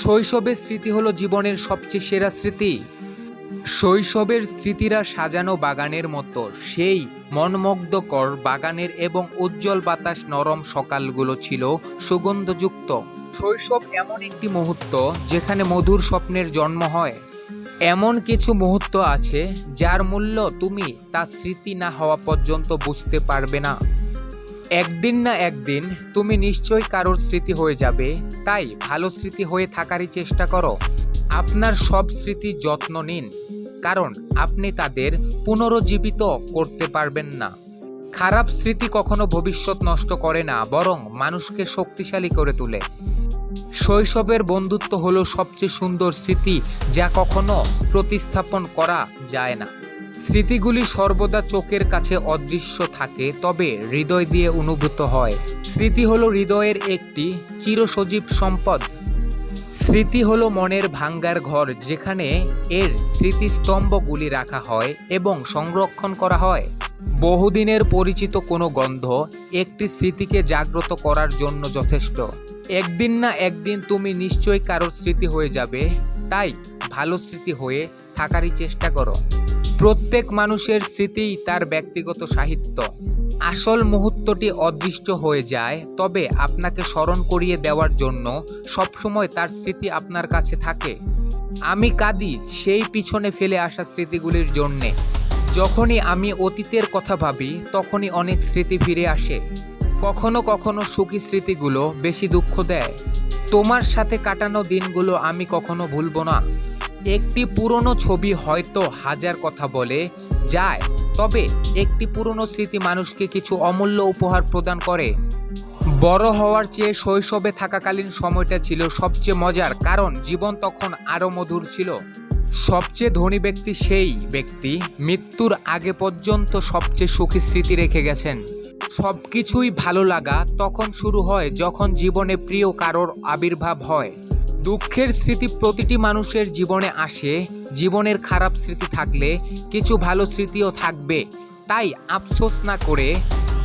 শৈশবের স্মৃতি হলো জীবনের সবচেয়ে সেরা স্মৃতি। শৈশবের স্মৃতিরা সাজানো বাগানের মতো, সেই মনমুগ্ধকর বাগানের এবং উজ্জ্বল বাতাস নরম সকালগুলো ছিল সুগন্ধযুক্ত। শৈশব এমন একটি মুহূর্ত যেখানে মধুর স্বপ্নের জন্ম হয়। এমন কিছু মুহূর্ত আছে যার মূল্য তুমি তা স্মৃতি না হওয়া পর্যন্ত বুঝতে পারবে না। একদিন না একদিন তুমি নিশ্চয়ই কারোর স্মৃতি হয়ে যাবে, তাই ভালো স্মৃতি হয়ে থাকারই চেষ্টা করো। আপনার সব স্মৃতির যত্ন নিন, কারণ আপনি তাদের পুনরুজ্জীবিত করতে পারবেন না। খারাপ স্মৃতি কখনো ভবিষ্যৎ নষ্ট করে না, বরং মানুষকে শক্তিশালী করে তোলে। শৈশবের বন্ধুত্ব হলো সবচেয়ে সুন্দর স্মৃতি যা কখনো প্রতিস্থাপন করা যায় না। স্মৃতিগুলি সর্বদা চোখের কাছে অদৃশ্য থাকে, তবে হৃদয় দিয়ে অনুভূত হয়। স্মৃতি হলো হৃদয়ের একটি চিরসজীব সম্পদ। স্মৃতি হলো মনের ভাঙ্গার ঘর, যেখানে এর স্মৃতিস্তম্ভগুলি রাখা হয় এবং সংরক্ষণ করা হয়। বহুদিনের পরিচিত কোনো গন্ধ একটি স্মৃতিকে জাগ্রত করার জন্য যথেষ্ট। একদিন না একদিন তুমি নিশ্চয়ই কারোর স্মৃতি হয়ে যাবে, তাই ভালো স্মৃতি হয়ে থাকারই চেষ্টা করো। প্রত্যেক মানুষের স্মৃতিই তার ব্যক্তিগত সাহিত্য। আসল মুহূর্তটি অদৃষ্ট হয়ে যায়, তবে আপনাকে স্মরণ করিয়ে দেওয়ার জন্য সবসময় তার স্মৃতি আপনার কাছে থাকে। আমি কাঁদি সেই পিছনে ফেলে আসা স্মৃতিগুলির জন্যে। যখনই আমি অতীতের কথা ভাবি, তখনই অনেক স্মৃতি ফিরে আসে। কখনো কখনো সুখী স্মৃতিগুলো বেশি দুঃখ দেয়। তোমার সাথে কাটানো দিনগুলো আমি কখনো ভুলবো না। একটি পুরনো ছবি হয়তো হাজার কথা বলে যায়, তবে একটি পুরনো স্মৃতি মানুষকে কিছু অমূল্য উপহার প্রদান করে। বড় হওয়ার চেয়ে শৈশবে থাকাকালীন সময়টা ছিল সবচেয়ে মজার, কারণ জীবন তখন আরও মধুর ছিল। সবচেয়ে ধনী ব্যক্তি সেই ব্যক্তি, মৃত্যুর আগে পর্যন্ত সবচেয়ে সুখী স্মৃতি রেখে গেছেন। সব কিছুই ভালো লাগা তখন শুরু হয় যখন জীবনে প্রিয় কারোর আবির্ভাব হয়। দুঃখের স্মৃতি প্রতিটি মানুষের জীবনে আসে। জীবনের খারাপ স্মৃতি থাকলে কিছু ভালো স্মৃতিও থাকবে। তাই আফসোস না করে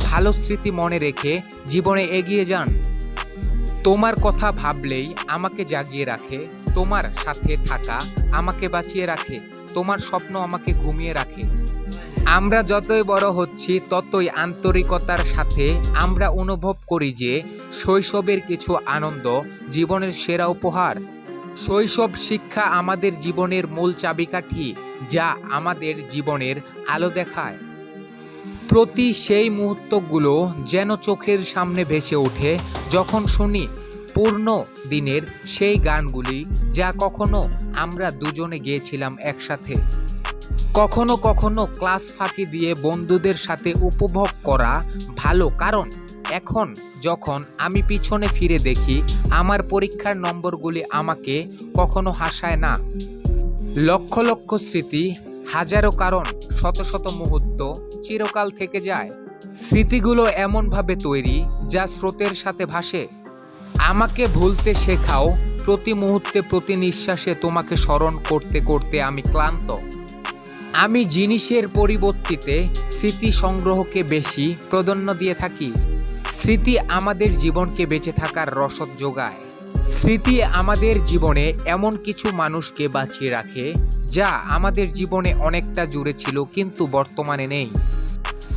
ভালো স্মৃতি মনে রেখে জীবনে এগিয়ে যান। তোমার কথা ভাবলেই আমাকে জাগিয়ে রাখে। তোমার সাথে থাকা আমাকে বাঁচিয়ে রাখে। তোমার স্বপ্ন আমাকে ঘুমিয়ে রাখে। আমরা যতই বড় হচ্ছি, ততই আন্তরিকতার সাথে আমরা অনুভব করি যে শৈশবের কিছু আনন্দ, জীবনের সেরা উপহার। শৈশব শিক্ষা আমাদের জীবনের মূল চাবিকাঠি, যা আমাদের জীবনের আলো দেখায়। প্রতি সেই মুহূর্তগুলো যেন চোখের সামনে ভেসে ওঠে, যখন শুনি পূর্ণ দিনের সেই গানগুলি, যা কখনো আমরা দুজনে গিয়েছিলাম একসাথে। কখনো কখনো ক্লাস ফাঁকি দিয়ে বন্ধুদের সাথে উপভোগ করা ভালো কারণ। এখন যখন আমি পিছনে ফিরে দেখি আমার পরীক্ষার নম্বরগুলি আমাকে কখনো হাসায় না। লক্ষ লক্ষ স্মৃতি, হাজারো কারণ, শত শত মুহূর্ত চিরকাল থেকে যায়। স্মৃতিগুলো এমনভাবে তৈরি যা স্রোতের সাথে ভাসে। আমাকে ভুলতে শেখাও প্রতি মুহূর্তে প্রতি নিঃশ্বাসে তোমাকে স্মরণ করতে করতে আমি ক্লান্ত। আমি জিনিসের পরিবর্তিতে স্মৃতি সংগ্রহকে বেশি প্রাধান্য দিয়ে থাকি। স্মৃতি আমাদের জীবনকে বেঁচে থাকার রসদ যোগায়। স্মৃতি আমাদের জীবনে এমন কিছু মানুষকে বাঁচিয়ে রাখে, যা আমাদের জীবনে অনেকটা জুড়ে ছিল কিন্তু বর্তমানে নেই।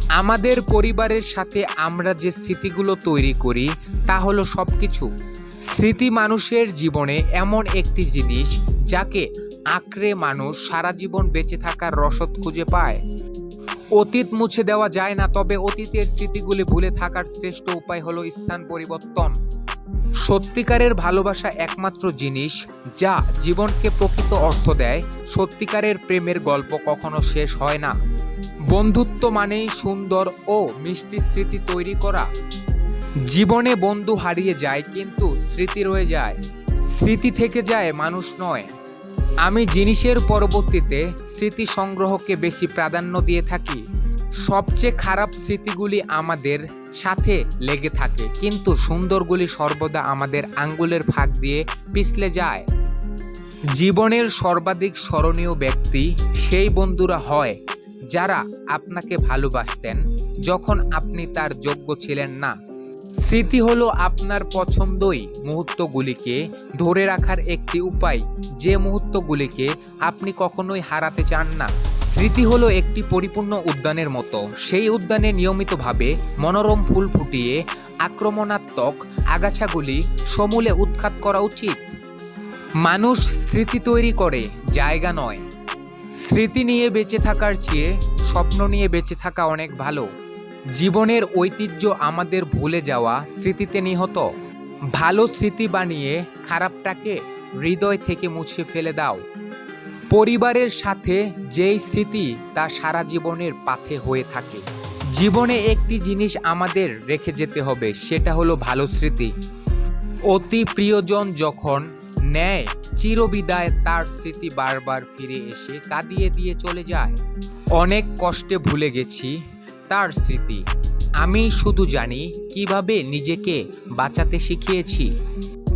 আমাদের পরিবারের সাথে আমরা যে স্মৃতিগুলো তৈরি করি, তা হলো সব কিছু স্মৃতি মানুষের জীবনে এমন একটি জিনিস, যাকে আঁকড়ে মানুষ সারা জীবন বেঁচে থাকার রসদ খুঁজে পায়। অতীত মুছে দেওয়া যায় না, তবে অতীতের স্মৃতিগুলি ভুলে থাকার শ্রেষ্ঠ উপায় হলো স্থান পরিবর্তন। সত্যিকারের ভালোবাসা একমাত্র জিনিস যা জীবনকে প্রকৃত অর্থ দেয়। সত্যিকারের প্রেমের গল্প কখনো শেষ হয় না। বন্ধুত্ব মানেই সুন্দর ও মিষ্টি স্মৃতি তৈরি করা। জীবনে বন্ধু হারিয়ে যায়, কিন্তু স্মৃতি রয়ে যায়। স্মৃতি থেকে যায় মানুষ নয় আমি জিনিসের পরবর্তীতে স্মৃতি সংগ্রহকে বেশি প্রাধান্য দিয়ে থাকি। সবচেয়ে খারাপ স্মৃতিগুলি আমাদের সাথে লেগে থাকে, কিন্তু সুন্দরগুলি সর্বদা আমাদের আঙ্গুলের ফাঁক দিয়ে পিছলে যায়। জীবনের সর্বাধিক স্মরণীয় ব্যক্তি সেই বন্ধুরা হয়, যারা আপনাকে ভালোবাসতেন, যখন আপনি তার যোগ্য ছিলেন না। স্মৃতি হলো আপনার পছন্দই মুহূর্তগুলিকে ধরে রাখার একটি উপায়। যে মুহূর্তগুলিকে আপনি কখনোই হারাতে চান না। স্মৃতি হলো একটি পরিপূর্ণ উদ্যানের মতো। সেই উদ্যানে নিয়মিতভাবে মনোরম ফুল ফুটিয়ে আক্রমণাত্মক আগাছাগুলি সমূলে উৎখাত করা উচিত। মানুষ স্মৃতি তৈরি করে, জায়গা নয়। স্মৃতি নিয়ে বেঁচে থাকার চেয়ে স্বপ্ন নিয়ে বেঁচে থাকা অনেক ভালো। জীবনের ঐতিহ্য আমাদের ভুলে যাওয়া স্মৃতিতে নিহত। ভালো স্মৃতি বানিয়ে খারাপটাকে হৃদয় থেকে মুছে ফেলে দাও। পরিবারের সাথে যেই স্মৃতি তা সারা জীবনের পাথে হয়ে থাকে। জীবনে একটি জিনিস আমাদের রেখে যেতে হবে, সেটা হলো ভালো স্মৃতি। অতি প্রিয়জন যখন নেয় চিরবিদায় তার স্মৃতি বারবার ফিরে এসে কাঁদিয়ে দিয়ে চলে যায়। অনেক কষ্টে ভুলে গেছি তার স্মৃতি। আমি শুধু জানি কীভাবে নিজেকে বাঁচাতে শিখিয়েছি।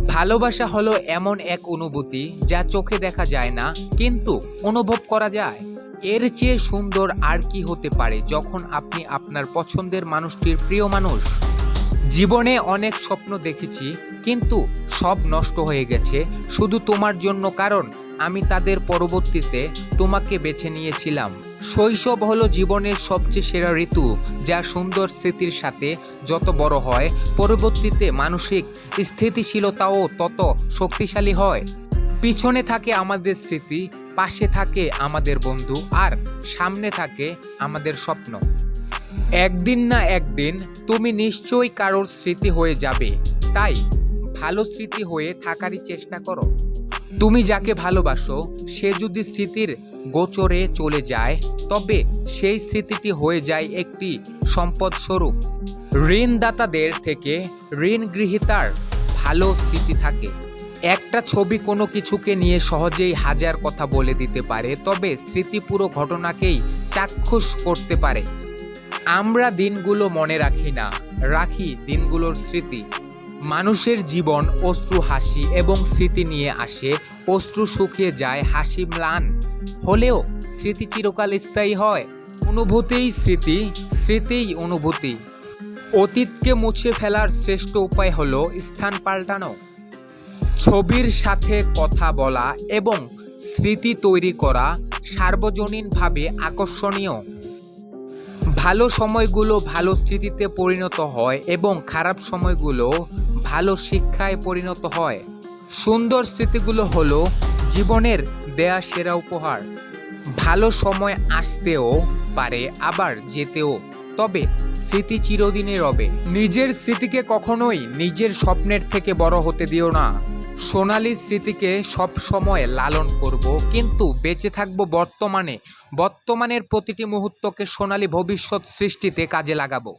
ভালোবাসা হলো এমন এক অনুভূতি যা চোখে দেখা যায় না, কিন্তু অনুভব করা যায়। এর চেয়ে সুন্দর আর কি হতে পারে যখন আপনি আপনার পছন্দের মানুষটির প্রিয় মানুষ? জীবনে অনেক স্বপ্ন দেখেছি, কিন্তু সব নষ্ট হয়ে গেছে শুধু তোমার জন্য কারণ আমি তাদের পরবর্তীতে তোমাকে বেছে নিয়েছিলাম। শৈশব হলো জীবনের সবচেয়ে সেরা ঋতু, যা সুন্দর স্মৃতির সাথে যত বড় হয়, পরবর্তীতে মানসিক স্থিতিশীলতাও তত শক্তিশালী হয়। পিছনে থাকে আমাদের স্মৃতি, পাশে থাকে আমাদের বন্ধু, আর সামনে থাকে আমাদের স্বপ্ন। একদিন না একদিন তুমি নিশ্চয়ই কারোর স্মৃতি হয়ে যাবে। তাই ভালো স্মৃতি হয়ে থাকারই চেষ্টা করো। তুমি যাকে ভালোবাসো, সে যদি স্মৃতির গোচরে চলে যায়, তবে সেই স্মৃতিটি হয়ে যায় একটি সম্পদস্বরূপ। ঋণদাতাদের থেকে ঋণ গৃহীতার ভালো স্মৃতি থাকে। একটা ছবি কোনো কিছুকে নিয়ে সহজেই হাজার কথা বলে দিতে পারে, তবে স্মৃতি পুরো ঘটনাকেই চাক্ষুষ করতে পারে। আমরা দিনগুলো মনে রাখি না, রাখি দিনগুলোর স্মৃতি। মানুষের জীবন অশ্রু হাসি এবং স্মৃতি নিয়ে আসে, অশ্রু শুকিয়ে যায়, হাসি ম্লান। হলেও স্মৃতি চিরকাল স্থায়ী হয়। অনুভূতিই স্মৃতি, স্মৃতিই অনুভূতি। অতীতকে মুছে ফেলার শ্রেষ্ঠ উপায় হল স্থান পাল্টানো। ছবির সাথে কথা বলা এবং স্মৃতি তৈরি করা সার্বজনীনভাবে আকর্ষণীয়। ভালো সময়গুলো ভালো স্মৃতিতে পরিণত হয় এবং খারাপ সময়গুলো ভালো শিক্ষায় পরিণত হয়। সুন্দর স্মৃতিগুলো হলো জীবনের দেয়া সেরা উপহার। ভালো সময় আসতেও পারে, আবার যেতেও। তবে স্মৃতি চিরদিনে রবে। নিজের স্মৃতিকে কখনোই নিজের স্বপ্নের থেকে বড় হতে দিও না। সোনালি স্মৃতিকে সব সময় লালন করব, কিন্তু বেঁচে থাকব বর্তমানে। বর্তমানের প্রতিটি মুহূর্তকে সোনালি ভবিষ্যৎ সৃষ্টিতে কাজে লাগাবো।